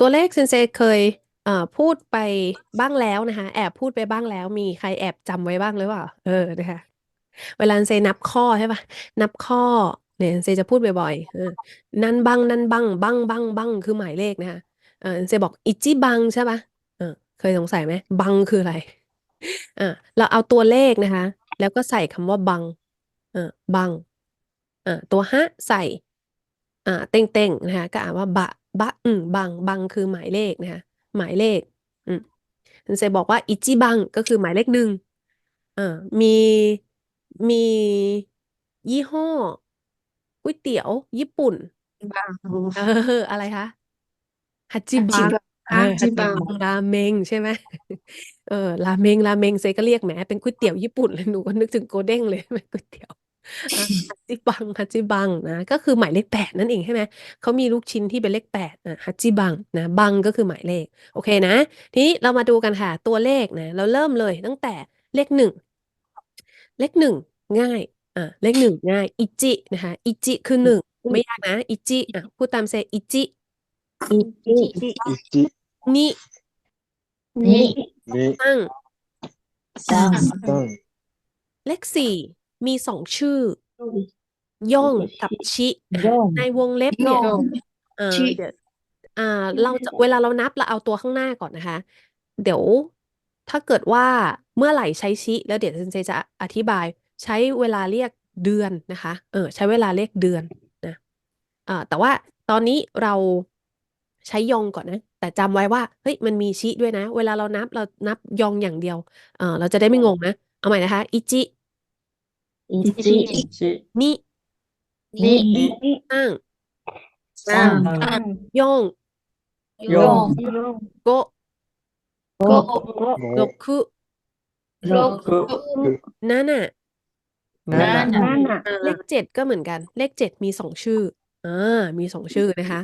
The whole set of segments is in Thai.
ตัวเลขเซนเซเคยพูดไปบ้างแล้วนะคะ แอบพูดไปบ้างแล้ว มีใครแอบจำไว้บ้างหรือเปล่า เออนะคะเวลาเซนับข้อใช่ปะนับข้อเนี่ยเซจะพูดบ่อยๆนั่นบังนั่นบังบังบังบังคือหมายเลขนะคะเออเซบอกอิจิบังใช่ปะเออเคยสงสัยไหมบังคืออะไรอ่าเราเอาตัวเลขนะคะ แล้วก็ใส่คำว่าบังเออบังอ่าตัวฮะใส่อ่าเต็งเต็งนะคะก็อ่านว่าบะ บะอืมบังบังคือหมายเลขนะคะหมายเลข อืมเซนเซบอกว่าอิจิบังก็คือหมายเลขหนึ่งอ่ามีมียี่ห้อก๋วยเตี๋ยว ญี่ปุ่นบังเอออะไรคะฮัจิบังเออฮัฮัจิจิบังบังราเมงใช่ไหมเออราเมงราเมงเซก็เรียกแหมเป็นก๋วยเตี๋ยวญี่ปุ่นเลยหนูก็นึกถึงโกเด้งเลยไม่ก๋วยเตี๋ยว อะฮัจิบัง ฮัจิบัง นะ ก็คือหมายเลขแปดนั่นเอง ใช่ไหม เขามีลูกชิ้นที่เป็นเลขแปดนะฮัจิบัง นะ บัง ก็คือหมายเลข โอเคนะ ทีนี้เรามาดูกันค่ะ ตัวเลขนะ เราเริ่มเลยตั้งแต่เลขหนึ่งเลขหนึ่งง่ายอะเลขหนึ่งง่าย อิจิ นะคะ อิจิ คือหนึ่งไม่ยากนะ อิจิอะพูดตาม เซ อิจิ อิจิ อิจินิ นิ นิ ตั้งซัง ตั้ง เลขสี่ มีสองชื่อ ย่องกับชินะคะย่อง ในวงเล็บเนี่ยย่องเอ่อชิ เดี๋ยวอ่า เราจะเวลาเรานับเราเอาตัวข้างหน้าก่อนนะคะ เดี๋ยวถ้าเกิดว่าเมื่อไหร่ใช้ชิ แล้วเดี๋ยวเซนเซจะอธิบาย ใช้เวลาเรียกเดือนนะคะ เออ ใช้เวลาเรียกเดือนนะอ่าแต่ว่าตอนนี้เราใช้ยองก่อนนะ แต่จำไว้ว่าเฮ้ยมันมีชิด้วยนะ เวลาเรานับเรานับยองอย่างเดียว เออเราจะได้ไม่งงนะ เอาใหม่นะคะ อิจิ อิจินินิตั้งซังย่องย่องโกะโกโงโรคุโรคุนั่นน่ะนานะอ่าเลขเจ็ดก็เหมือนกัน เลขเจ็ดมีสองชื่ออ่ามีสองชื่อนะคะ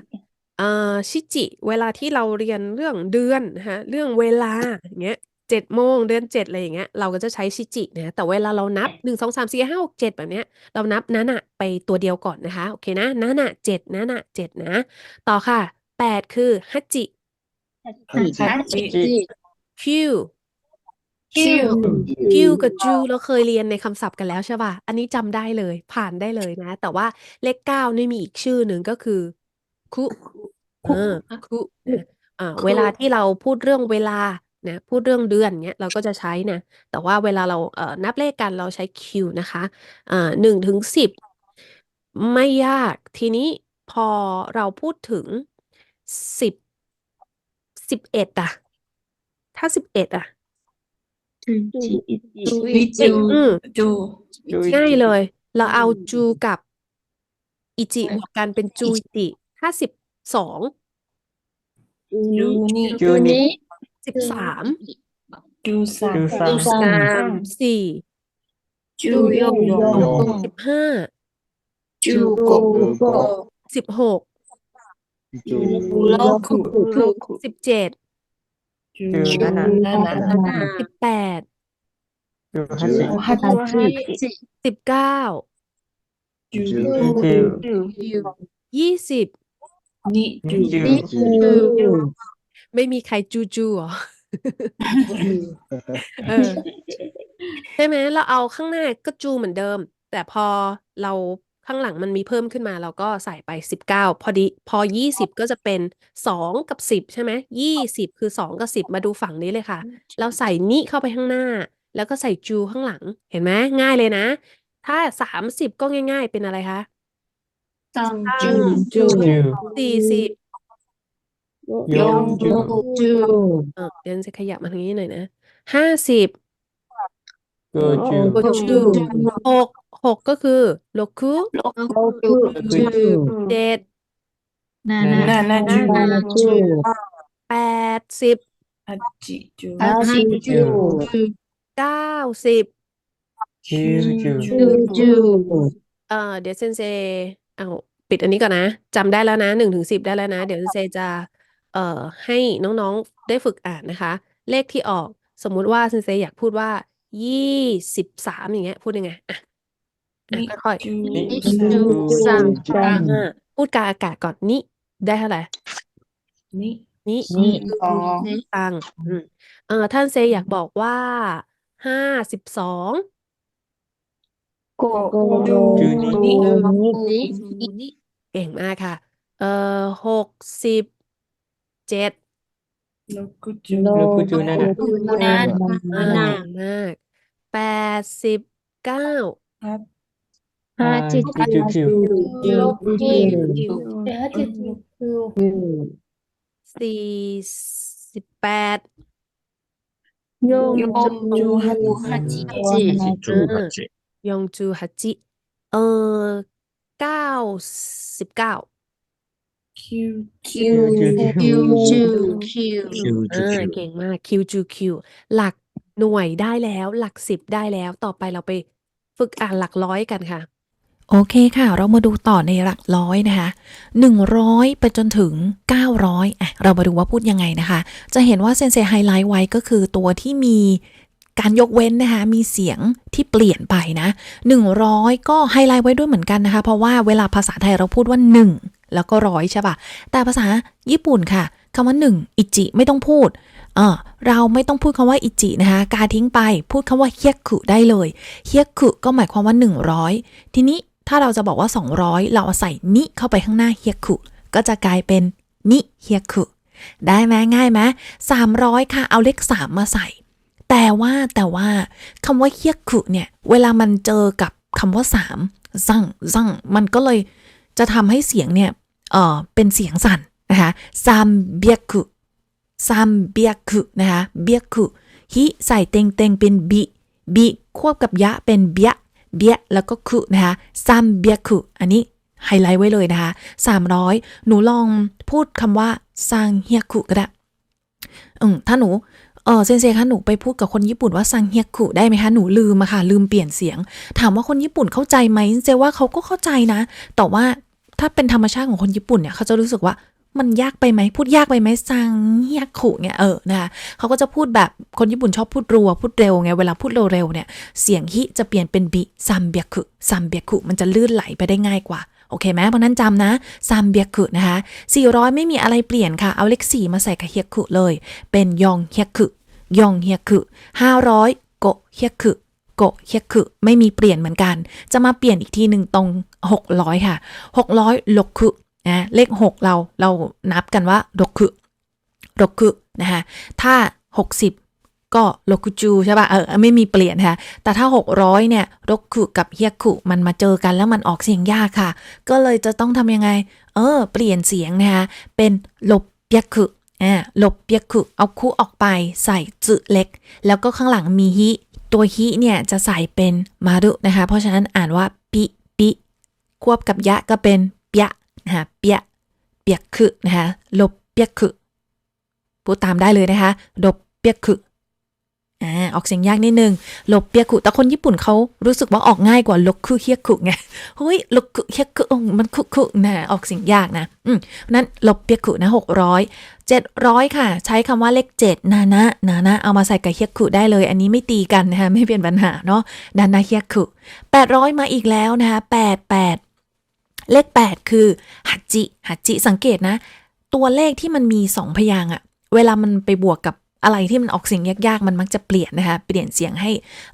อ่าชิจิ เวลาที่เราเรียนเรื่องเดือนนะคะเรื่องเวลาอย่างเงี้ย เจ็ดโมงเดือนเจ็ดอะไรอย่างเงี้ย เราก็จะใช้ชิจินะ แต่เวลาเรานับหนึ่งสองสามสี่ห้าหกเจ็ดแบบเนี้ย เรานับนั้นอะไปตัวเดียวก่อนนะคะ โอเคนะนั้นอะเจ็ดนั้นอะเจ็ดนะ ต่อค่ะแปดคือฮัจิฮัจิคิวคิวคิวกับจูเราเคยเรียนในคำศัพท์กันแล้วใช่ป่ะ อันนี้จำได้เลยผ่านได้เลยนะ แต่ว่าเลขเก้านี่มีอีกชื่อหนึ่งก็คือคุเออคุนะอ่าเวลาที่เราพูดเรื่องเวลา นะ พูดเรื่องเดือนเนี้ย เราก็จะใช้นะ แต่ว่าเวลาเรา เอ่อ นับเลขกันเราใช้คิวนะคะอ่าหนึ่งถึงสิบไม่ยาก ทีนี้พอเราพูดถึงสิบสิบเอ็ดอะ ถ้าสิบเอ็ดอะวิจู อืมจูง่ายเลย เราเอาจูกับ อิจิบวกกันเป็นจูอิจิห้าสิบสองจูนิจูนิ สิบสามจูซาจูซาซามสี่จูโยโยสิบห้าจูโกโกสิบหกจูโลคุโลคุสิบเจ็ดจูจูนานานานาสิบแปดจูฮัจิฮัจิสิบเก้าจูจูยี่สิบนิจูจู ไม่มีใครจูจูเหรอเออใช่ไหมเราเอาข้างหน้าก็จูเหมือนเดิม แต่พอเราข้างหลังมันมีเพิ่มขึ้นมา เราก็ใส่ไปสิบเก้าพอดีพอยี่สิบก็จะเป็นสองกับสิบใช่ไหมยี่สิบคือสองกับสิบมาดูฝั่งนี้เลยค่ะ เราใส่นิเข้าไปข้างหน้า แล้วก็ใส่จูข้างหลังเห็นไหมง่ายเลยนะ ถ้าสามสิบก็ง่าย ๆ เป็นอะไรคะซังจูจูจูสี่สิบ ยงจู จูเออเดี๋ยวจะขยับมาทางนี้หน่อยนะห้าสิบโกจูโกจู หกหกก็คือโลคุโลคุจูเจ็ดนานานาจูจูแปดสิบฮัจิจูฮัจิจูเก้าสิบจูจูจูเอ่อเดี๋ยวเซนเซเอาปิดอันนี้ก่อนนะจำได้แล้วนะหนึ่งถึงสิบได้แล้วนะ เดี๋ยวเซนเซจะ เอ่อให้น้องๆได้ฝึกอ่านนะคะ เลขที่ออกสมมุติว่าเซนเซอยากพูดว่ายี่สิบสามอย่างเงี้ยพูดยังไงอะอะค่อยจูจูซังๆอ่าพูดกลางอากาศก่อนนี่ได้เท่าไหร่นินินี่ตังอืมเออท่านเซอยากบอกว่าห้าสิบสองโกโดจูนิ นิ เก่งมากค่ะ เอ่อหกสิบ เจ็ดโลกุจูโลกุจูนานะนานอ่าเก่งมากแปดสิบเก้าครับห้าจิจูจูคิวโลกุจูสี่สิบแปดโยมจูฮัจิจูฮัจิยองจูฮัจิเออเก้าสิบเก้า คิวคิวจูคิวคิวจูอ่าคิวเก่งมากคิวจูคิวหลักหน่วยได้แล้ว หลักสิบได้แล้ว ต่อไปเราไปฝึกอ่านหลักร้อยกันค่ะ โอเคค่ะ เรามาดูต่อในหลักร้อยนะคะ 100 ไปจนถึง 900อะเรามาดูว่าพูดยังไงนะคะ จะเห็นว่าเซนเซไฮไลท์ไว้ก็คือตัวที่มีการยกเว้นนะคะมีเสียงที่เปลี่ยนไปนะ 100 ก็ไฮไลท์ไว้ด้วยเหมือนกันนะคะ เพราะว่าเวลาภาษาไทยเราพูดว่า 1 แล้วก็ร้อยใช่ปะแต่ภาษาญี่ปุ่นค่ะคำว่า1อิจิไม่ต้องพูดเออเราไม่ต้องพูดคำว่าอิจินะคะ กาทิ้งไปพูดคำว่าเฮียคุได้เลยเฮียคุก็หมายความว่า 100 ทีนี้ถ้าเราจะบอกว่า 200 เราเอาใส่นิเข้าไปข้างหน้าเฮียคุก็จะกลายเป็นนิเฮียคุได้ไหมง่ายไหม300ค่ะ เอาเลข3มาใส่ แต่ว่าแต่ว่าคำว่าเฮียคุเนี่ย เวลามันเจอกับคำว่า3สั่งสั่งมันก็เลย จะทำให้เสียงเนี่ยเออเป็นเสียงสั่นนะคะซัมเบียคุซัมเบียคุนะคะเบียคุฮิใส่เต็งเต็งเป็นบิบิควบกับยะเป็นเบียเบียแล้วก็คุนะคะซัมเบียคุอันนี้ไฮไลท์ไว้เลยนะคะ300 หนูลองพูดคำว่าซังเฮียคุก็ได้อืมถ้าหนูเออเซนเซคะหนูไปพูดกับคนญี่ปุ่นว่าซังเฮียคุได้ไหมคะหนูลืมอะค่ะลืมเปลี่ยนเสียง ถามว่าคนญี่ปุ่นเข้าใจไหมเซว่าเขาก็เข้าใจนะ แต่ว่า ถ้าเป็นธรรมชาติของคนญี่ปุ่นเนี่ยเขาจะรู้สึกว่ามันยากไปไหมพูดยากไปไหมซังเฮียคุเนี่ยเออนะคะเขาก็จะพูดแบบคนญี่ปุ่นชอบพูดรัวพูดเร็วไงเวลาพูดเร็วๆเนี่ยเสียงฮิจะเปลี่ยนเป็นบิซัมเบียคุซัมเบียคุมันจะลื่นไหลไปได้ง่ายกว่าโอเคไหมเพราะนั้นจำนะซัมเบียคุนะคะ400 ไม่มีอะไรเปลี่ยนค่ะ เอาเลข 4 มาใส่กับเฮียคุเลย เป็นยองเฮียคุยองเฮียคุ500โกเฮียคุ โกเฮคุไม่มีเปลี่ยนเหมือนกัน จะมาเปลี่ยนอีกทีหนึ่งตรง 600 ค่ะ 600โลคุนะเลข 6 เราเรานับกันว่าโลคุโลคุนะคะถ้า 60ก็โลคุจูใช่ป่ะ เออ ไม่มีเปลี่ยนค่ะ แต่ถ้า 600 เนี่ยโลคุกับเฮียคุมันมาเจอกันแล้วมันออกเสียงยากค่ะ ก็เลยจะต้องทำยังไง เออ เปลี่ยนเสียงนะคะ เป็นลบเปียคุอ่าลบเปียคุเอาคุออกไปใส่จืเล็ก แล้วก็ข้างหลังมีฮิ ตัวฮิเนี่ยจะใส่เป็นมารุนะคะ เพราะฉะนั้นอ่านว่าปิปิควบกับยะก็เป็นเปียนะคะเปียเปียคุนะคะลบเปียคุพูดตามได้เลยนะคะลบเปียคือ อ่าออกเสียงยากนิดนึงลบเปียคุแต่คนญี่ปุ่นเขารู้สึกว่าออกง่ายกว่าลกคุเฮียคุไงเฮ้ยลกคุเฮียคุอ๋อมันคุคุนะออกเสียงยากนะอืมนั้นลบเปียคุนะหกร้อยเจ็ดร้อยค่ะ ใช้คำว่าเลขเจ็ดนานะนานะเอามาใส่กับเฮียคุได้เลย อันนี้ไม่ตีกันนะคะไม่เป็นปัญหาเนาะนานะเฮียคุแปดร้อยมาอีกแล้วนะคะแปดแปดเลขแปดคือฮัจิฮัจิสังเกตนะ ตัวเลขที่มันมีสองพยางอะเวลามันไปบวกกับ อะไรที่มันออกเสียงยากๆ มันมักจะเปลี่ยนนะคะเปลี่ยนเสียงให้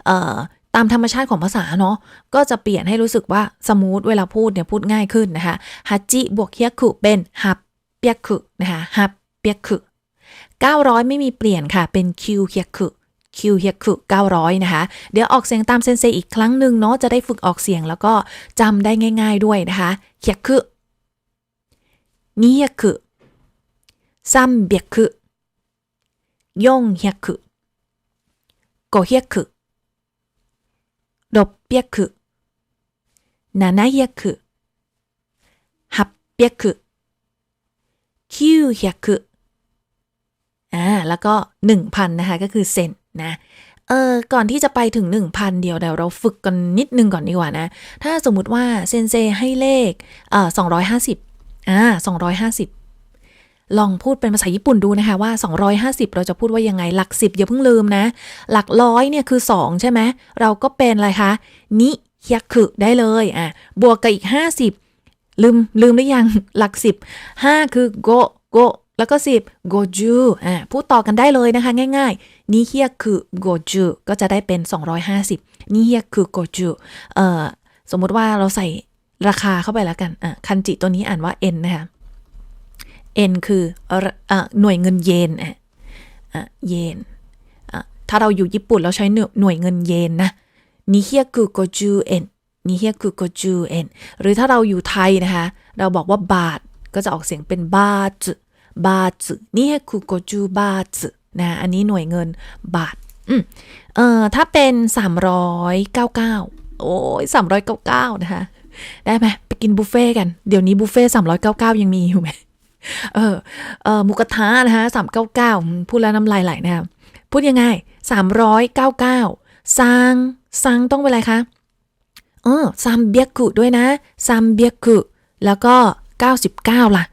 เอ่อตามธรรมชาติของภาษาเนาะก็จะเปลี่ยนให้รู้สึกว่าสมูทเวลาพูดเนี่ยพูดง่ายขึ้นนะคะฮัจิบวกเฮียคุเป็นฮับเปียคุนะคะฮับเปียคุ900 ไม่มีเปลี่ยนค่ะเป็นคิวเฮียคุคิวเฮียคุ900 นะคะ เดี๋ยวออกเสียงตามเซนเซอีกครั้งหนึ่งเนาะจะได้ฝึกออกเสียงแล้วก็จำได้ง่าย ๆด้วยนะคะเฮียคุ200คุ300คุ 400 500 600 700 800 900อ่าแล้วก็ 1,000 นะคะก็คือเซนนะเออก่อนที่จะไปถึง 1,000 เดียวเดี๋ยวเราฝึกกันนิดนึงก่อนดีกว่านะ ถ้าสมมุติว่าเซนเซให้เลขเอ่อ250อ่า250 ลองพูดเป็นภาษาญี่ปุ่นดูนะคะว่า 250 เราจะพูดว่ายังไง หลัก 10 อย่าเพิ่งลืมนะ หลักร้อยเนี่ยคือ 2 ใช่ไหม เราก็เป็นอะไรคะ นิเฮียคุได้เลยอะบวกกับอีก 50 ลืมลืมหรือยัง หลัก 10 5 คือโกโกแล้วก็สิบโกจูอ่าพูดต่อกันได้เลยนะคะ ง่ายๆนี่เฮียคือโกจูก็จะได้เป็น 250นี่เฮียคือโกจูเอ่อสมมติว่าเราใส่ราคาเข้าไปแล้วกันอะคันจิตัวนี้อ่านว่า N นะคะ N คือเอ่อเอ่อหน่วยเงินเยนอะเยนถ้าเราอยู่ญี่ปุ่นเราใช้หน่วยเงินเยนนะนี่เฮียคือโกจูเอ็นนี่เฮียคือโกจูเอ็นหรือถ้าเราอยู่ไทยนะคะ เราบอกว่าบาทก็จะออกเสียงเป็นบาทบาทนี่ให้คือโกจูบาทนะอันนี้หน่วยเงินบาทอืมเอ่อถ้าเป็น 399 โอ้ย399 นะคะ ได้ไหมไปกินบุฟเฟ่ต์กัน เดี๋ยวนี้บุฟเฟ่สามร้อยเก้าเก้ายังมีอยู่ไหม เออเออหมูกระทะนะคะสามเก้าเก้าพูดแล้วน้ำลายไหลนะครับพูดยังไงสามร้อยเก้าเก้าซังซังต้องเป็นอะไรคะเออซัมเบียกุด้วยนะซัมเบียกุแล้วก็เก้าสิบเก้าล่ะ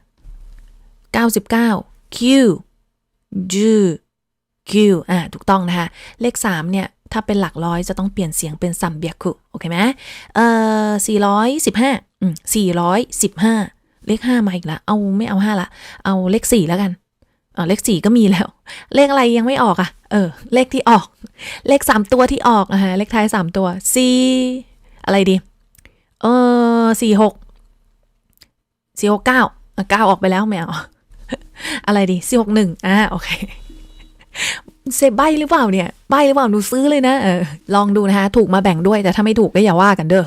เก้าสิบเก้าคิวจูคิวอ่าถูกต้องนะคะ เลขสามเนี่ยถ้าเป็นหลักร้อยจะต้องเปลี่ยนเสียงเป็นซัมเบียกุโอเคไหมเอ่อสี่ร้อยสิบห้าอืมสี่ร้อยสิบห้า เลขห้ามาอีกละเอาไม่เอาห้าละเอาเลขสี่แล้วกันเออเลขสี่ก็มีแล้ว เลขอะไรยังไม่ออกอะ่ะ เออ เลขที่ออก เลขสามตัวที่ออกอะฮะเลขท้ายสามตัวสี่อะไรดี เออสี่หกสี่หกเก้าเก้าออกไปแล้วไม่เอาอะไรดีสี่หกหนึ่งอ่าโอเคเซใบหรือเปล่าเนี่ยใบหรือเปล่าหนูซื้อเลยนะเออลองดูนะคะ ถูกมาแบ่งด้วยแต่ถ้าไม่ถูกก็อย่าว่ากันเด้อ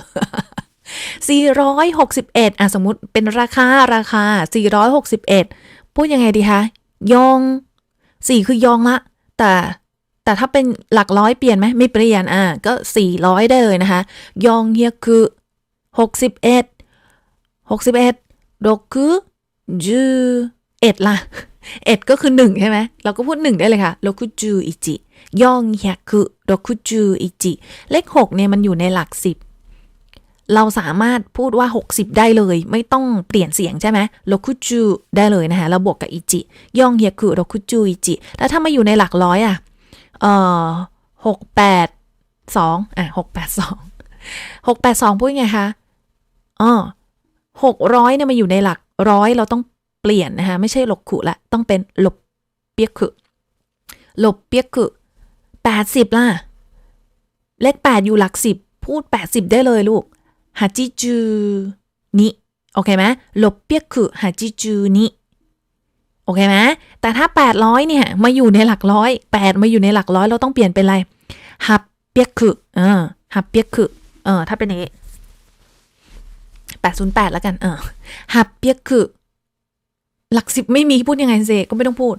461อะสมมุติเป็นราคาราคา 461 พูดยังไงดีคะ ยอง 4 คือยองละ แต่แต่ถ้าเป็นหลักร้อยเปลี่ยนไหมไม่เปลี่ยนอะก็ 400 ได้เลยนะคะ ยองเฮียคือ 61 61ดกคือจูเอ็ดล่ะเอ็ดก็คือ1ใช่ไหมเราก็พูด1ได้เลยค่ะโลคุจูอิจิยองเฮียคือโดคุจูอิจิเลข6เนี่ยมันอยู่ในหลัก10 เราสามารถพูดว่า 60 ได้เลย ไม่ต้องเปลี่ยนเสียงใช่ไหมโลคุจูได้เลยนะคะเราบวกกับอิจิ ย่องเฮียคือโลคุจูอิจิ แล้วถ้ามาอยู่ในหลักร้อยอะ เอ่อหกแปดสองอะหกแปดสองหกแปดสองพูดไงคะอ๋อหกร้อยเนี่ยมาอยู่ในหลักร้อยเราต้องเปลี่ยนนะคะไม่ใช่หลกขุละ ต้องเป็นหลบเปียกขุหลบเปียกขุแปดสิบล่ะ เลขแปดอยู่หลักสิบพูดแปดสิบได้เลยลูก ฮาจิจูนิโอเคไหมลบเปียกคือฮาจิจูนิโอเคไหมแต่ถ้า 800เนี่ยมาอยู่ในหลักร้อย8มาอยู่ในหลักร้อยเราต้องเปลี่ยนเป็นอะไรฮับเปียกคือเออฮับเปียกคือเออถ้าเป็นอย่างนี้808แล้วกันเออฮับเปียกคือหลักสิบไม่มีพูดยังไงเซก็ไม่ต้องพูด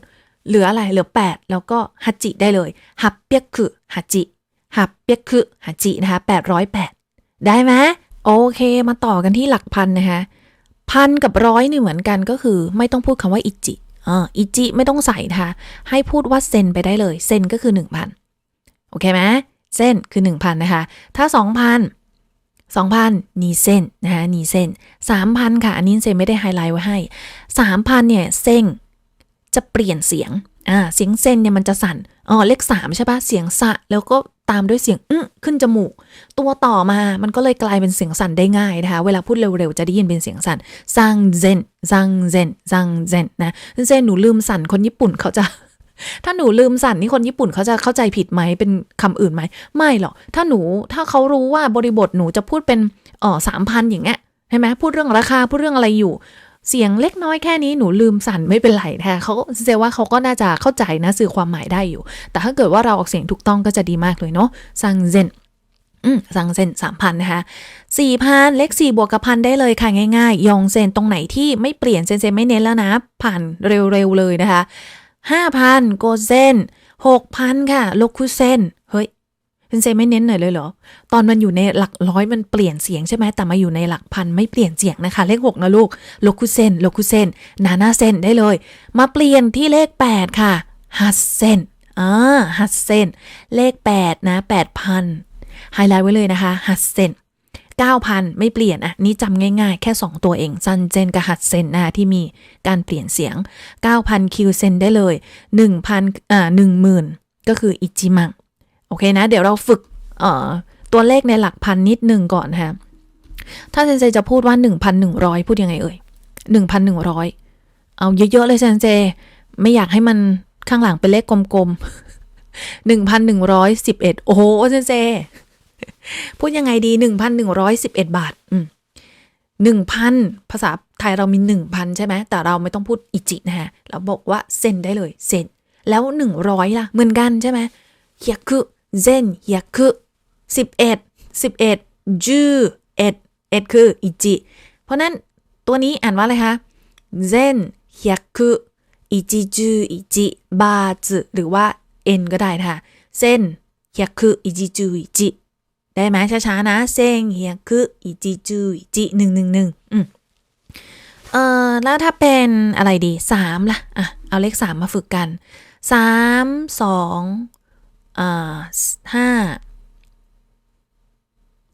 เหลืออะไรเหลือ 8 แล้วก็ฮัจิได้เลยฮับเปียกคือฮัจิฮับเปียกคือฮัจินะคะ808 ได้ไหม โอเค มาต่อกันที่หลักพันนะคะ พันกับร้อยนี่เหมือนกันก็คือ ไม่ต้องพูดคำว่าอิจิอ่าอิจิไม่ต้องใส่นะคะ ให้พูดว่าเซนไปได้เลย เซนก็คือ 1,000 โอเคไหมเส้นคือ 1,000 นะคะ ถ้า 2,000 2,000นีเส้นนะคะนีเส้น3,000 ค่ะ อันนี้เซนไม่ได้ไฮไลท์ไว้ให้ 3,000 เนี่ย เส้งจะเปลี่ยนเสียง อ่า เสียงเซนเนี่ยมันจะสั่น อ๋อ เลข3ใช่ปะเสียงสะ แล้วก็ ตามด้วยเสียงอื้อขึ้นจมูก ตัวต่อมามันก็เลยกลายเป็นเสียงสั่นได้ง่ายนะคะ เวลาพูดเร็วๆ จะได้ยินเป็นเสียงสั่นซังเซนซังเซนซังเซนนะเซนหนูลืมสั่นคนญี่ปุ่นเขาจะ ถ้าหนูลืมสั่นนี่คนญี่ปุ่นเขาจะเข้าใจผิดไหมเป็นคำอื่นไหม ไม่หรอก ถ้าหนูถ้าเขารู้ว่าบริบทหนูจะพูดเป็นเออสามพันอย่างเงี้ยใช่ไหมพูดเรื่องราคาพูดเรื่องอะไรอยู่ เสียงเล็กน้อยแค่นี้หนูลืมสั่นไม่เป็นไรนะคะเขาเซว่าเขาก็น่าจะเข้าใจนะสื่อความหมายได้อยู่ แต่ถ้าเกิดว่าเราออกเสียงถูกต้องก็จะดีมากเลยเนาะซังเซนอืมซังเซนสามพันนะคะสี่พันเลขสี่บวกกับพันได้เลยค่ะง่ายๆ ยองเซนตรงไหนที่ไม่เปลี่ยนเซนเซนไม่เน้นแล้วนะ ผ่านเร็วๆเลยนะคะห้าพันโกเซนหกพันค่ะโลคุเซนเฮ้ย เซนเซนไม่เน้นหน่อยเลยเหรอ ตอนมันอยู่ในหลักร้อยมันเปลี่ยนเสียงใช่ไหมแต่มาอยู่ในหลักพันไม่เปลี่ยนเสียงนะคะ เลขหกนะลูกโลคุเซนโลคุเซนนานาเซนได้เลย มาเปลี่ยนที่เลขแปดค่ะฮัสเซนอ่าฮัสเซนเลขแปดนะแปดพันไฮไลท์ไว้เลยนะคะฮัสเซน9,000 ไม่เปลี่ยนอะนี่จำง่ายๆ แค่ 2 ตัวเองซันเจนกับฮัตเซนนะคะที่มีการเปลี่ยนเสียง 9,000 คิวเซนได้เลย 1,000อ่า10,000 ก็คืออิจิมัง อเคนะ เดี๋ยวเราฝึกเอ่อตัวเลขในหลักพันนิดหนึ่งก่อนนะคะถ้าเซนเซจะพูดว่า 1,100 พูดยังไงเอ่ย 1,100 เอาเยอะๆเลยเซนเซไม่อยากให้มันข้างหลังเป็นเลขกลมๆหนึ่งพันหนึ่งร้อยสิบเอ็ดโอ้โหเซนเซพูดยังไงดีหนึ่งพันหนึ่งร้อยสิบเอ็ดบาท อืมหนึ่งพันภาษาไทยเรามีหนึ่งพันใช่ไหม แต่เราไม่ต้องพูดอิจินะฮะ เราบอกว่าเซนได้เลยเซนแล้วหนึ่งร้อยล่ะ เหมือนกันใช่ไหมเฮียคือ เซนเฮียคือสิบเอ็ดสิบเอ็ดจูเอ็ดเอ็ดคืออิจิ เพราะนั้นตัวนี้อ่านว่าอะไรคะเซนเฮียคืออิจิจูอิจิบาซึหรือว่าเอ็นก็ได้นะคะเซนเฮียคืออิจิจูอิจิได้ไหมช้าๆนะเซงเฮียคืออิจิจูอิจิหนึ่งหนึ่งหนึ่งอืมเอ่อแล้วถ้าเป็นอะไรดีสามล่ะอะเอาเลขสามมาฝึกกันสามสอง ห้า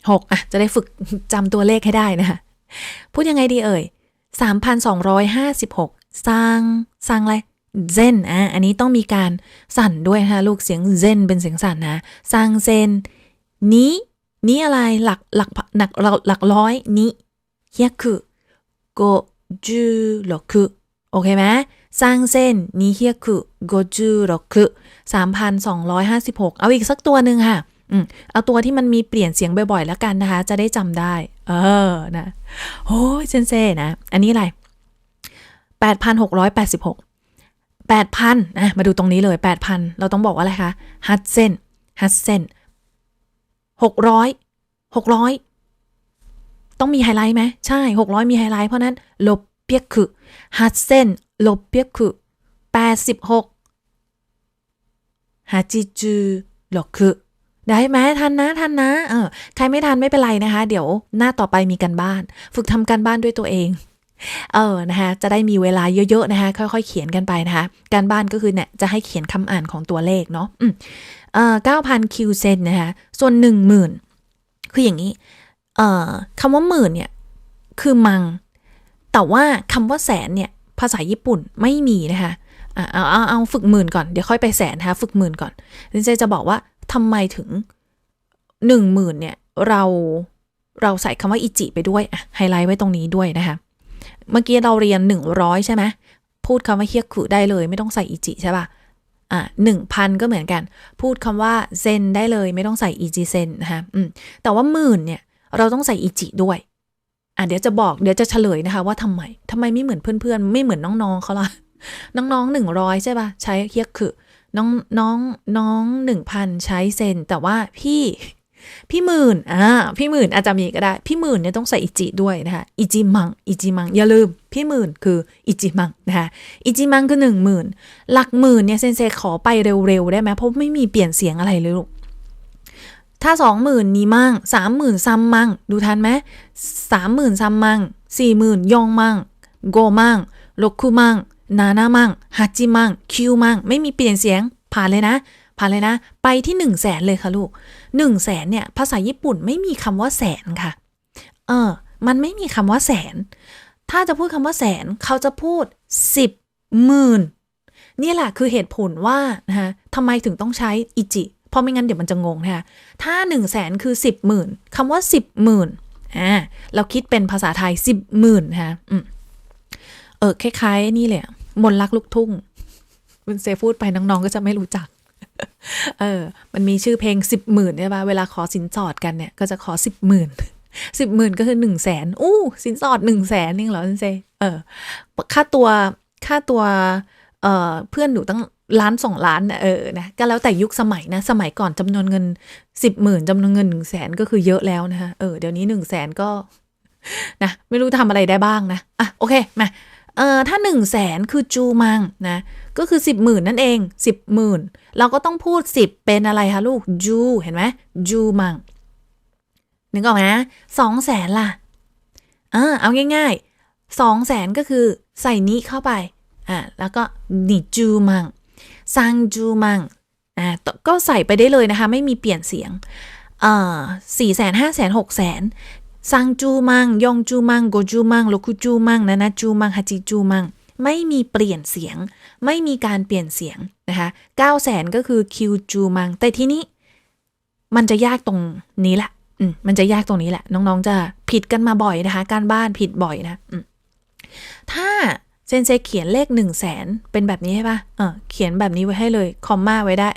หกอะ จะได้ฝึกจำตัวเลขให้ได้นะคะพูดยังไงดีเอ่ยสามพันสองร้อยห้าสิบหกสร้างสร้างอะไรเซนอะอันนี้ต้องมีการสั่นด้วยนะคะลูกเสียงเซนเป็นเสียงสั่นนะสร้างเซนนี้นี้อะไรหลักหลักหลักหลักหลักร้อยนี้เฮียคือโกจูโรคุโอเคไหม สร้างเส้นนี้เฮียคือโกจูโรคุสามพันสองร้อยห้าสิบหกเอาอีกสักตัวหนึ่งค่ะอืมเอาตัวที่มันมีเปลี่ยนเสียงบ่อยๆแล้วกันนะคะ จะได้จำได้ เออนะโอ้ยเซนเซ่นะ อันนี้อะไรแปดพันหกร้อยแปดสิบหกแปดพันนะมาดูตรงนี้เลยแปดพันเราต้องบอกว่าอะไรคะฮัตเซนฮัตเซนหกร้อยหกร้อยต้องมีไฮไลท์ไหมใช่หกร้อยมีไฮไลท์เพราะนั้นลบ เปียกคือฮัตเซนลบเปียกคือแปดสิบหกฮาจิจูลบคือได้ไหมทันนะทันนะเออใครไม่ทันไม่เป็นไรนะคะ เดี๋ยวหน้าต่อไปมีกันบ้าน ฝึกทำการบ้านด้วยตัวเองเออนะคะจะได้มีเวลาเยอะๆนะคะค่อยๆ เขียนกันไปนะคะการบ้านก็คือเนี่ยจะให้เขียนคำอ่านของตัวเลขเนาะอืมเอ่อ9,000คิวเซนนะคะส่วน10,000คืออย่างนี้เอ่อคำว่าหมื่นเนี่ยคือมัง แต่ว่าคำว่าแสนเนี่ยภาษาญี่ปุ่นไม่มีนะคะอะเอาเอาเอาฝึกหมื่นก่อนเดี๋ยวค่อยไปแสนนะคะฝึกหมื่นก่อนเจจะบอกว่าทำไมถึง10,000เนี่ยเราเราใส่คำว่าอิจิไปด้วยอะไฮไลท์ไว้ตรงนี้ด้วยนะคะ เมื่อกี้เราเรียน 100 ใช่ไหมพูดคำว่าเฮียคุได้เลยไม่ต้องใส่อิจิใช่ป่ะอะหนึ่งพันก็เหมือนกัน พูดคำว่าเซนได้เลยไม่ต้องใส่อีจิเซนนะคะอืมแต่ว่าหมื่นเนี่ยเราต้องใส่อีจิด้วย อะเดี๋ยวจะบอกเดี๋ยวจะเฉลยนะคะ ว่าทำไมทำไมไม่เหมือนเพื่อนๆ ไม่เหมือนน้องๆเขาล่ะ น้องๆหนึ่งร้อยใช่ป่ะใช้เฮียคือน้องน้องน้องหนึ่งพันใช้เซน แต่ว่าพี่พี่หมื่นอ่าพี่หมื่นอาจจะมีก็ได้ พี่หมื่นเนี่ยต้องใส่อิจิด้วยนะคะอิจิมังอิจิมังอย่าลืม พี่หมื่นคืออิจิมังนะคะอิจิมังคือหนึ่งหมื่นหลักหมื่นเนี่ยเซนเซขอไปเร็วๆได้ไหมเพราะไม่มีเปลี่ยนเสียงอะไรเลยลูก ถ้าสองหมื่นนี้มั่งสามหมื่นซัมมั่ง ดูทันไหมสามหมื่นซัมมั่งสี่หมื่นยองมั่งโกมั่งลกคุมั่งนานามั่งฮัจิมั่งคิวมั่งไม่มีเปลี่ยนเสียงผ่านเลยนะ ผ่านเลยนะ ไปที่หนึ่งแสนเลยค่ะลูกหนึ่งแสนเนี่ย ภาษาญี่ปุ่นไม่มีคำว่าแสนค่ะ เออ มันไม่มีคำว่าแสน ถ้าจะพูดคำว่าแสนเขาจะพูดสิบหมื่นนี่แหละคือเหตุผลว่านะคะทำไมถึงต้องใช้อิจิ เพราะไม่งั้นเดี๋ยวมันจะงงนะคะถ้าหนึ่งแสนคือสิบหมื่นคำว่าสิบหมื่นอ่าเราคิดเป็นภาษาไทยสิบหมื่นนะคะอืมเออคล้ายๆ นี่เลยมนรักลูกทุ่งคุณเซพูดไปน้องๆก็จะไม่รู้จัก เออ มันมีชื่อเพลงสิบหมื่นใช่ปะเวลาขอสินสอดกันเนี่ยก็จะขอสิบหมื่นสิบหมื่นก็คือหนึ่งแสนอู้สินสอดหนึ่งแสนนี่เหรอคุณเซเออ ค่าตัวค่าตัว เอ่อเพื่อนหนูตั้ง ล้านสองล้านเออนะก็แล้วแต่ยุคสมัยนะ สมัยก่อนจำนวนเงินสิบหมื่นจำนวนเงินหนึ่งแสนก็คือเยอะแล้วนะคะเออเดี๋ยวนี้หนึ่งแสนก็นะไม่รู้ทำอะไรได้บ้างนะอะโอเคมาเออถ้าหนึ่งแสนคือจูมังนะก็คือสิบหมื่นนั่นเองสิบหมื่นเราก็ต้องพูดสิบเป็นอะไรคะลูกจูเห็นไหมจูมังนึกออกไหมสองแสนล่ะอ่าเอาง่ายๆสองแสนก็คือใส่นี้เข้าไปอ่าแล้วก็นิจูมัง ซังจูมังอ่าก็ใส่ไปได้เลยนะคะ ไม่มีเปลี่ยนเสียงอ่าสี่แสนห้าแสนหกแสนซังจูมัง ยองจูมัง โกจูมังโลคุจูมังนานาจูมังฮาจิจูมัง ไม่มีเปลี่ยนเสียง ไม่มีการเปลี่ยนเสียงนะคะ9 0 0แสนก็คือคิวจูมัง แต่ที่นี้มันจะยากตรงนี้แหละอืมมันจะยากตรงนี้แหละ น้องๆจะผิดกันมาบ่อยนะคะ การบ้านผิดบ่อยนะอืมถ้า เซนเซเขียนเลขหนึ่งแสนเป็นแบบนี้ใช่ปะเออเขียนแบบนี้ไว้ให้เลย คอมมาไว้ได้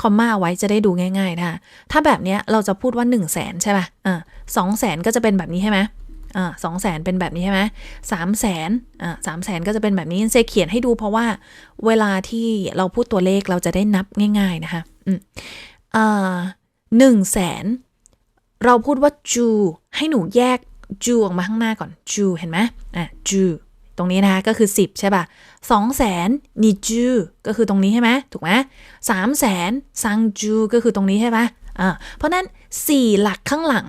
คอมมาเอาไว้จะได้ดูง่าย ๆ นะคะถ้าแบบเนี้ยเราจะพูดว่า1นึ่งแสนใช่ปะอ่าสองแสนก็จะเป็นแบบนี้ใช่ไหมอ่าสองแสนเป็นแบบนี้ใช่ไหมสามแสนอ่าสามแสนก็จะเป็นแบบนี้เซเขียนให้ดูเพราะว่าเวลาที่เราพูดตัวเลขเราจะได้นับง่าย ๆ นะคะอืมอ่าหนึ่งแสนเราพูดว่าจูให้หนูแยกจูออกมาข้างหน้าก่อนจูเห็นไหมอะจู ตรงนี้นะคะก็คือ 10 ใช่ป่ะสองแสนนี่จูก็คือตรงนี้ใช่ไหมถูกไหมสามแสนซังจูก็คือตรงนี้ใช่ป่ะอ่าเพราะนั้น 4 หลักข้างหลัง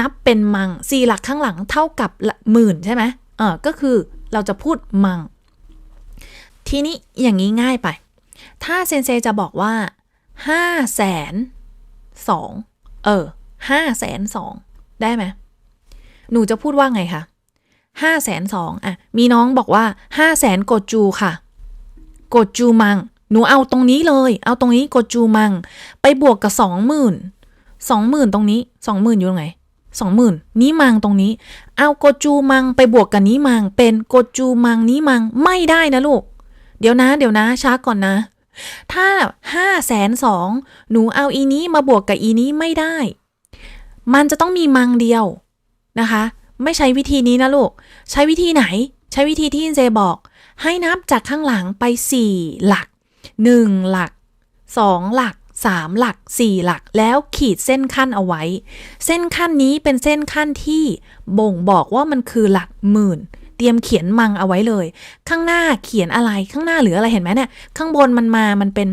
นับเป็นมัง 4 หลักข้างหลังเท่ากับหมื่นใช่ไหมเออก็คือเราจะพูดมัง ทีนี้อย่างนี้ง่ายไป ถ้าเซนเซจะบอกว่า5แสนสองเออ5แสนสองได้ไหมหนูจะพูดว่าไงคะ ห้าแสนสองอะ มีน้องบอกว่าห้าแสนกดจูค่ะ กดจูมัง หนูเอาตรงนี้เลย เอาตรงนี้กดจูมัง ไปบวกกับสองหมื่นสองหมื่นตรงนี้สองหมื่นอยู่ตรงไหนสองหมื่นนี้มังตรงนี้ เอากดจูมังไปบวกกับนี้มัง เป็นกดจูมังนี้มังไม่ได้นะลูก เดี๋ยวนะ เดี๋ยวนะช้าก่อนนะ ถ้าห้าแสนสองหนูเอาอีนี้มาบวกกับอีนี้ไม่ได้ มันจะต้องมีมังเดียวนะคะ ไม่ใช้วิธีนี้นะลูก ใช้วิธีไหน ใช้วิธีที่อินเซบอก ให้นับจากข้างหลังไป 4 หลัก 1 หลัก 2 หลัก 3 หลัก 4 หลัก แล้วขีดเส้นขั้นเอาไว้ เส้นขั้นนี้เป็นเส้นขั้นที่บ่งบอกว่ามันคือหลักหมื่นเตรียมเขียนมังเอาไว้เลย ข้างหน้าเขียนอะไรข้างหน้าเหลืออะไรเห็นไหมเนี่ย ข้างบนมันมามันเป็น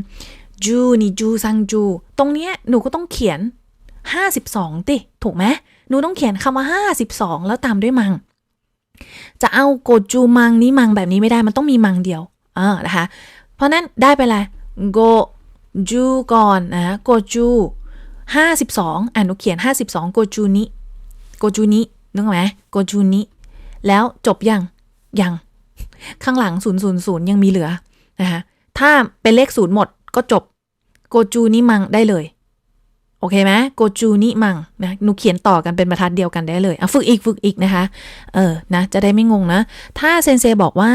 จูนี่จูซังจู ตรงเนี้ยหนูก็ต้องเขียน 52 ติ ถูกไหม หนูต้องเขียนคำว่า 52 แล้วตามด้วยมัง จะเอาโกจูมังนี้มังแบบนี้ไม่ได้มันต้องมีมังเดียวอ่านะคะ เพราะนั้นได้ไปเลยโกจูก่อนนะโกจู52อะหนูเขียน 52 โกจูนี้โกจูนี้นึกไหมโกจูนี้แล้วจบยังยังข้างหลัง 000 ยังมีเหลือนะคะถ้าเป็นเลขศูนย์หมดก็จบ โกจูนี้มังได้เลย เคไหมโกจูนิมังนะหนูเขียนต่อกันเป็นบรรทัดเดียวกันได้เลยอะฝึกอีกฝึกอีกนะคะเออนะจะได้ไม่งงนะ ถ้าเซนเซบอกว่า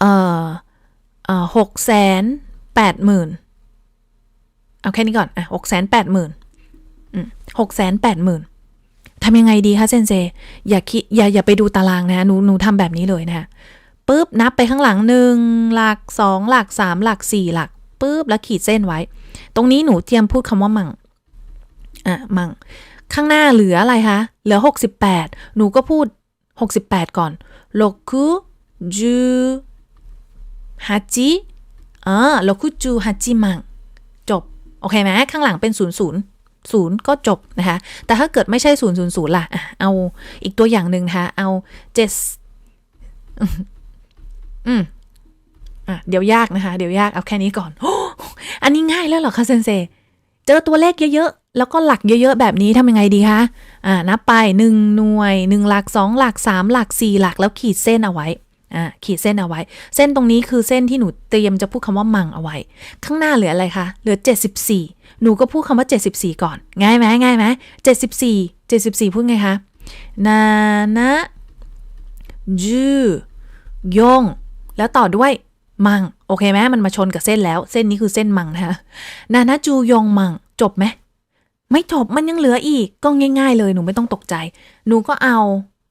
เออเออหกแสนแปดหมื่นเอาแค่นี้ก่อนอะหกแสนแปดหมื่นหกแสนแปดหมื่นทำยังไงดีคะเซนเซอย่าคิดอย่าอย่าไปดูตารางนะหนูหนูทำแบบนี้เลยนะคะปุ๊บนับไปข้างหลังหนึ่งหลักสองหลักสามหลักสี่หลักปุ๊บแล้วขีดเส้นไว้ ตรงนี้หนูเตรียมพูดคำว่ามังอะมังข้างหน้าเหลืออะไรคะ เหลือ 68 หนูก็พูด 68 ก่อนโลคุจูฮัจิอ่าโลคุจูฮัจิมัง จบ โอเคไหมข้างหลังเป็น 0 0 0 ก็จบนะคะ แต่ถ้าเกิดไม่ใช่ 0 0 0 ล่ะอะเอาอีกตัวอย่างหนึ่งนะคะ เอาเจ็ดอืมอะ เดี๋ยวยากนะคะ เดี๋ยวยาก เอาแค่นี้ก่อน อันนี้ง่ายแล้วเหรอคะเซนเซเจอตัวเลขเยอะๆ แล้วก็หลักเยอะๆ แบบนี้ทำยังไงดีคะ อ่า นับไป 1 หน่วย 1 หลัก 2 หลัก 3 หลัก 4 หลักแล้วขีดเส้นเอาไว้ อ่า ขีดเส้นเอาไว้ เส้นตรงนี้คือเส้นที่หนูเตรียมจะพูดคำว่ามังเอาไว้ ข้างหน้าเหลืออะไรคะ เหลือ 74 หนูก็พูดคำว่า 74 ก่อน ง่ายไหมง่ายไหม74 74 พูดไงคะ นานะจูยง แล้วต่อด้วยมัง โอเคไหมมันมาชนกับเส้นแล้ว เส้นนี้คือเส้นมังนะคะนานาจูยองมังจบไหมไม่จบมันยังเหลืออีกก็ง่าย ๆ เลยหนูไม่ต้องตกใจ หนูก็เอา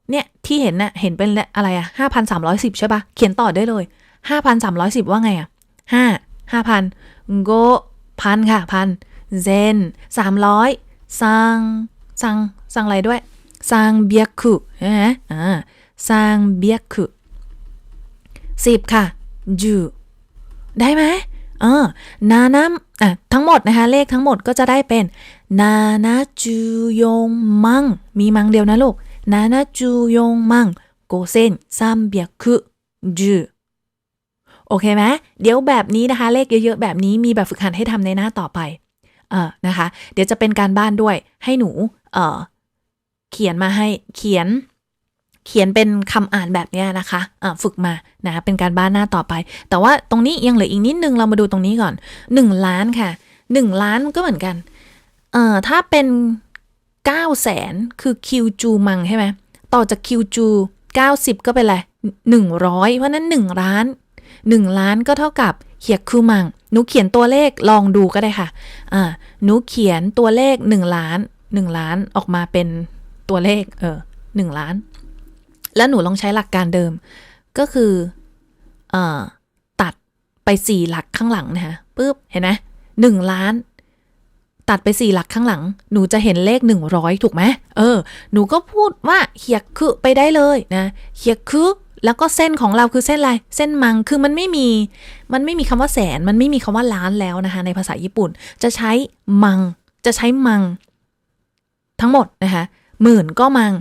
เนี่ยที่เห็นน่ะเห็นเป็นอะไรอะห้าพันสามร้อยสิบใช่ปะเขียนต่อได้เลยห้าพันสามร้อยสิบว่าไงอะห้าห้าพันโกพันค่ะพันเซนสามร้อยซังซังซังอะไรด้วยซังเบียคุใช่ไหมอ่าซังเบียคุสิบค่ะจู ได้ไหมเออนานาอะทั้งหมดนะคะ เลขทั้งหมดก็จะได้เป็นนานาจูยงมัง มีมังเดียวนะลูกนานาจูยงมังโกเซนซัมเบียคุจูโอเคไหมเดี๋ยวแบบนี้นะคะ เลขเยอะๆ แบบนี้มีแบบฝึกหัดให้ทำในหน้าต่อไปเออนะคะ เดี๋ยวจะเป็นการบ้านด้วยให้หนูเออเขียนมาให้เขียน เขียนเป็นคำอ่านแบบนี้นะคะะฝึกมานะเป็นการบ้านหน้าต่อไป แต่ว่าตรงนี้ยังเหลืออีกนิดนึงเรามาดูตรงนี้ก่อน 1 ล้านค่ะ 1 ล้านก็เหมือนกันเอ่อถ้าเป็น9แสนคือคิวจูมังใช่ไหมต่อจากคิวจู90 ก็เป็นอะไร100 เพราะนั้น 1 ล้าน 1 ล้านก็เท่ากับเขียคือมังหนูเขียนตัวเลขลองดูก็ได้ค่ะอ่าหนูเขียนตัวเลข 1 ล้าน 1 ล้านออกมาเป็นตัวเลขเออ1ล้าน แล้วหนูลองใช้หลักการเดิม ก็คือเอ่อตัดไป4หลักข้างหลังนะคะปุ๊บเห็นไหมหนึ่งล้าน ตัดไป4หลักข้างหลัง หนูจะเห็นเลข100ถูกไหมเออ หนูก็พูดว่าเฮียคือไปได้เลยนะเฮียคือแล้วก็เส้นของเราคือเส้นอะไร เส้นมัง คือมันไม่มี มันไม่มีคำว่าแสน มันไม่มีคำว่าล้านแล้วนะคะ ในภาษาญี่ปุ่น จะใช้มัง จะใช้มัง ทั้งหมดนะคะ หมื่นก็มัง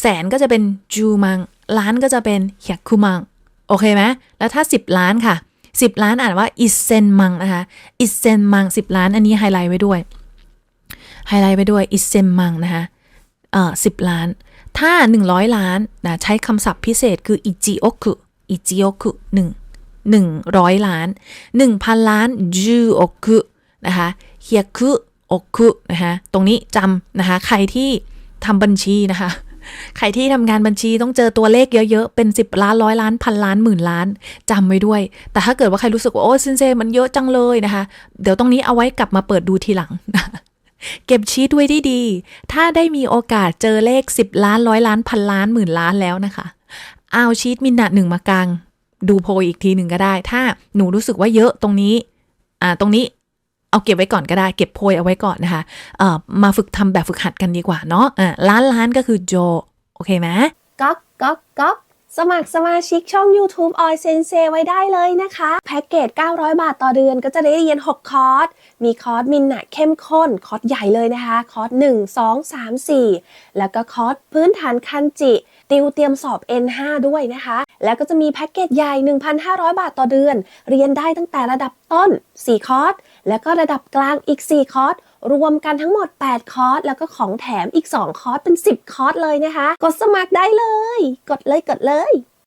แสนก็จะเป็นจูมัง ล้านก็จะเป็นเฮียคุมัง โอเคไหมแล้วถ้า 10 ล้านค่ะ 10 ล้านอ่านว่าอิเซนมังนะคะอิเซนมัง 10 ล้านอันนี้ไฮไลท์ไว้ด้วย ไฮไลท์ไปด้วยอิเซนมังนะคะเอ่อสิบล้าน ถ้า 100 ล้านนะใช้คำศัพท์พิเศษคืออิจิโอคุอิจิโอคุหนึ่งหนึ่งร้อยล้าน1,000ล้านจูโอคุนะคะเฮียคุโอคุนะคะตรงนี้จำนะคะใครที่ทำบัญชีนะคะ ใครที่ทำงานบัญชีต้องเจอตัวเลขเยอะๆ เป็น 10 ล้านร้อยล้านพันล้านหมื่นล้านจำไว้ด้วย แต่ถ้าเกิดว่าใครรู้สึกว่า โอ้ซินเซมันเยอะจังเลยนะคะ เดี๋ยวตรงนี้เอาไว้กลับมาเปิดดูทีหลัง เก็บชีตไว้ดีดีๆถ้าได้มีโอกาสเจอเลข 10 ล้านร้อยล้านพันล้านหมื่นล้านแล้วนะคะ เอาชีตมินนาหนึ่งมากางดูโพยอีกทีหนึ่งก็ได้ ถ้าหนูรู้สึกว่าเยอะตรงนี้ อ่า ตรงนี้ เอาเก็บไว้ก่อนก็ได้ เก็บโพยเอาไว้ก่อนนะคะเอ่อมาฝึกทำแบบฝึกหัดกันดีกว่าเนาะอ่าล้านล้านก็คือโจ โอเคไหมก๊อกก๊อกก๊อกสมัครสมาชิกช่อง YouTube o i Sensei ไว้ได้เลยนะคะ แพ็กเกจ 900 บาทต่อเดือนก็จะได้เรียน 6 คอร์ส มีคอร์สมินนะเข้มข้น คอร์สใหญ่เลยนะคะ คอร์ส 1 2 3 4 แล้วก็คอร์สพื้นฐานคันจิ ติวเตรียมสอบ N5 ด้วยนะคะ แล้วก็จะมีแพ็กเกจใหญ่ 1,500 บาทต่อเดือน เรียนได้ตั้งแต่ระดับต้น 4 คอร์ส แล้วก็ระดับกลางอีก 4 คอร์ส รวมกันทั้งหมด 8 คอร์ส แล้วก็ของแถมอีก 2 คอร์ส เป็น 10 คอร์สเลยนะคะ กดสมัครได้เลย กดเลยกดเลย